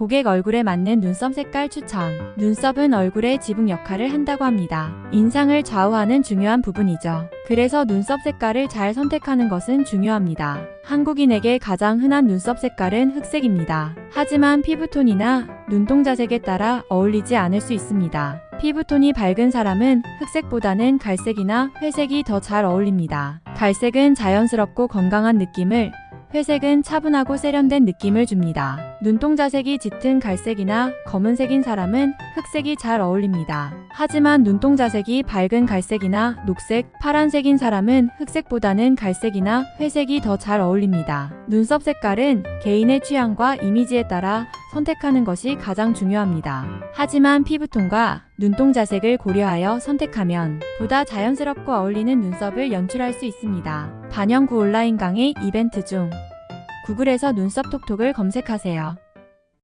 고객 얼굴에 맞는 눈썹 색깔 추천. 눈썹은 얼굴의 지붕 역할을 한다고 합니다. 인상을 좌우하는 중요한 부분이죠. 그래서 눈썹 색깔을 잘 선택하는 것은 중요합니다. 한국인에게 가장 흔한 눈썹 색깔은 흑색입니다. 하지만 피부톤이나 눈동자색에 따라 어울리지 않을 수 있습니다. 피부톤이 밝은 사람은 흑색보다는 갈색이나 회색이 더 잘 어울립니다. 갈색은 자연스럽고 건강한 느낌을, 회색은 차분하고 세련된 느낌을 줍니다. 눈동자색이 짙은 갈색이나 검은색인 사람은 흑색이 잘 어울립니다. 하지만 눈동자색이 밝은 갈색이나 녹색, 파란색인 사람은 흑색보다는 갈색이나 회색이 더 잘 어울립니다. 눈썹 색깔은 개인의 취향과 이미지에 따라 선택하는 것이 가장 중요합니다. 하지만 피부톤과 눈동자색을 고려하여 선택하면 보다 자연스럽고 어울리는 눈썹을 연출할 수 있습니다. 반영구 온라인 강의 이벤트 중 구글에서 눈썹 톡톡을 검색하세요.